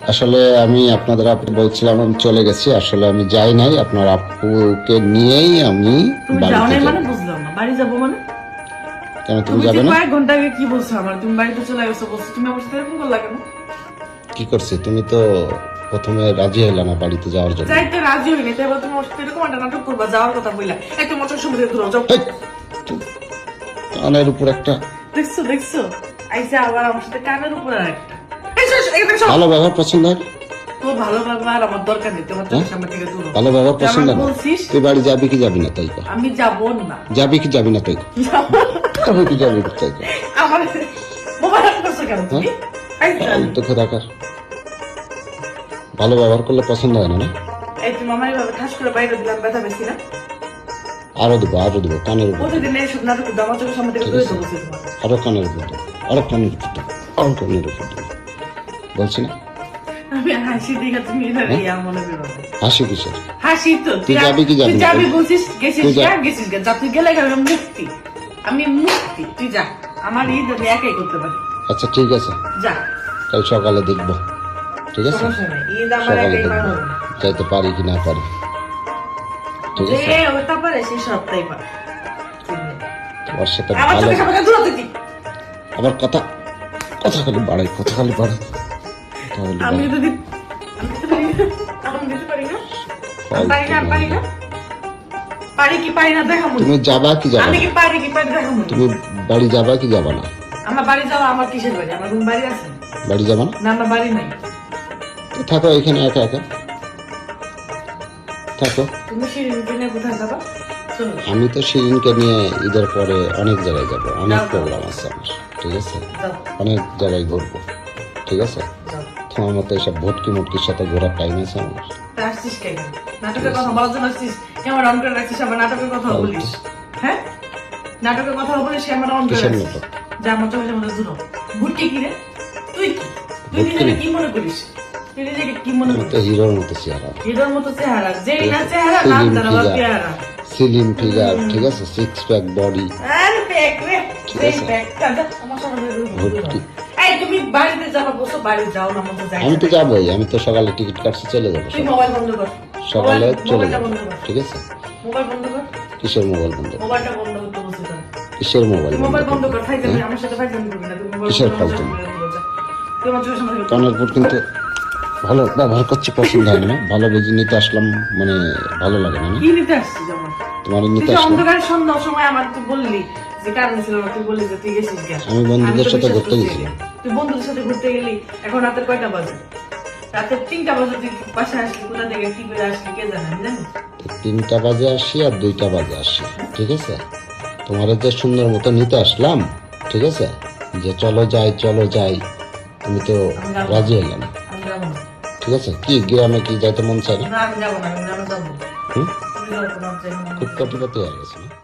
আসলে আমি আপনাদের আপু বলছিলাম আমি চলে গেছি। আসলে আমি যাই নাই আপনার আপুকে নিয়েই আমি যাব মানে বুঝলাম না। বাড়ি যাব মানে? কেন তুমি যাবে না? কয়েক ঘণ্টা আগে কি বলছো আমার? তুমি বাড়িতে চলে গেছো বলছো তুমি আমার সাথে এরকম করলা কেন? কি করছি? তুমি তো প্রথমে রাজি হইলে না বাড়িতে যাওয়ার জন্য। যাইতে রাজি হইনি তাই তুমি আমার সাথে এরকম একটা নাটক করবা যাওয়ার কথা বললা একটা মোটর সমুদ্রে ধরো যাও। কানের উপর একটা দেখছ দেখছ? আইসা আবার আমার সাথে কানের উপরে আর একটা। ভালো ব্যবহার পছন্দ হয়? ভালো ব্যবহার আমার দরকার নেই তোমার সামনে থেকে দূর। ভালো ব্যবহার পছন্দ আমার না? তুই বাড়ি যাবি কি যাবি না তাই আমি যাব না। যাবি কি যাবি না তাই যাবি কি যাবি না তাই আমার মোবাইল করছ কেন তুমি? তো, ফালতু ভালো ব্যবহার করলে পছন্দ হয় না না? এই তুমি আমার এইভাবে ঠাস করে বাইরে দিলাম ব্যথা বেশি না। আরও দেবো আরও দেবো কানের উপর। প্রতিদিন নাটক সামনে থেকে আরও কানের উপর আরও কানের উপর আরও কানের উপর বলছি না আমি হাসি দিঘা তুমি এটা হ্যাঁ? মনে করো হাসি কিসের? হাসি তো তুই যাবি কি যাবি তুই যাবি বলছিস গেছিস তুই যা। গেছিস গা যা তুই গেলে গেলে মুক্তি। আমি মুক্তি তুই যা। আমার ঈদ আমি একাই করতে পারি। আচ্ছা ঠিক আছে। যা। কাল সকালে দেখব। ঠিক আছে? ঈদ আমার একাই পারব যাইতে পারি কি না পারি। ঠিক আছে? যে ওটা পারে সে সবটাই পারে। তোমার সাথে আমার ভালো কথা কথা খালি বাড়াই কথা খালি বাড়াই। আমি যদি তুমি যাবা কি যাবা আমি না? কি পারি কি পারি দেখা তুমি বাড়ি যাবা কি যাবা না? আমার বাড়ি যাওয়া আমার কিসের বাড়ি? আমার কোন বাড়ি আছে। বাড়ি যাবা না? না আমার বাড়ি নাই। তো থাকো এখানে একা একা। থাকো। তুমি শিরিনকে নিয়ে কোথায় যাবা? আমি তো শিরিনকে নিয়ে ঈদের পরে অনেক জায়গায় যাব। অনেক। প্রোগ্রাম আছে আমার। ঠিক আছে? অনেক জায়গায় ঘুরবো। ঠিক আছে? তোমার মতো এইসব ভটকি মুটকির সাথে ঘোরার টাইম আছে আমার। আসছিস কেন? নাটকের কথা বলার জন্য আসছিস? কেমন অন করে রাখছিস আবার নাটকের কথা বলিস? হ্যাঁ? নাটকের কথা বলিস আমার অন করে রাখছিস? যা আমার চোখের সামনে দূর ভুটকি কি রে? তুই তুই নিজেকে কি মনে করিস? তুই নিজেকে কি মনে করিস? হিরোর মতো চেহারা। হিরোর মতো চেহারা। যেই না চেহারা নাম তার আবার চেহারা slim figure, ঠিক আছে? সিক্স প্যাক বডি আরে পেক রে সেই আছে। পেক আমার সামনে দূর হ, দূর হ। ভুটকি। আমি তো যাবোই আমি তো সকালে টিকিট কাটছি চলে যাব সকালে। চলে যাব ঠিক আছে? কিসের মোবাইল বন্ধ কিসের মোবাইল মোবাইল কিসের হ। কানের উপর কিন্তু ভালো ব্যবহার করছি পছন্দ হয় না। ভালো বুঝে নিতে আসলাম মানে ভালো লাগে না তোমার নিতে আসলাম। অন্ধকারের সন্ধ্যার সময় আমার তুই বললি আমি বন্ধুদের সাথে ঘুরতে। গেছিলাম। তুই বন্ধুদের সাথে ঘুরতে গেলি এখন রাতের কয়টা বাজে? রাতের তিনটা বাজে তুই আসলি কোথা থেকে কি করে আসলি কে জানে আমি জানি। তিনটা বাজে আসি আর দুইটা বাজে আসি ঠিক আছে? তোমার যে সুন্দর মতো নিতে আসলাম ঠিক আছে? যে চলো যাই চলো যাই তুমি তো রাজি হলে না। আমি যাব না। ঠিক আছে? কি গ্রামে কি যাইতে মন না? না। খুব কটিপাতি হয়ে গেছে না?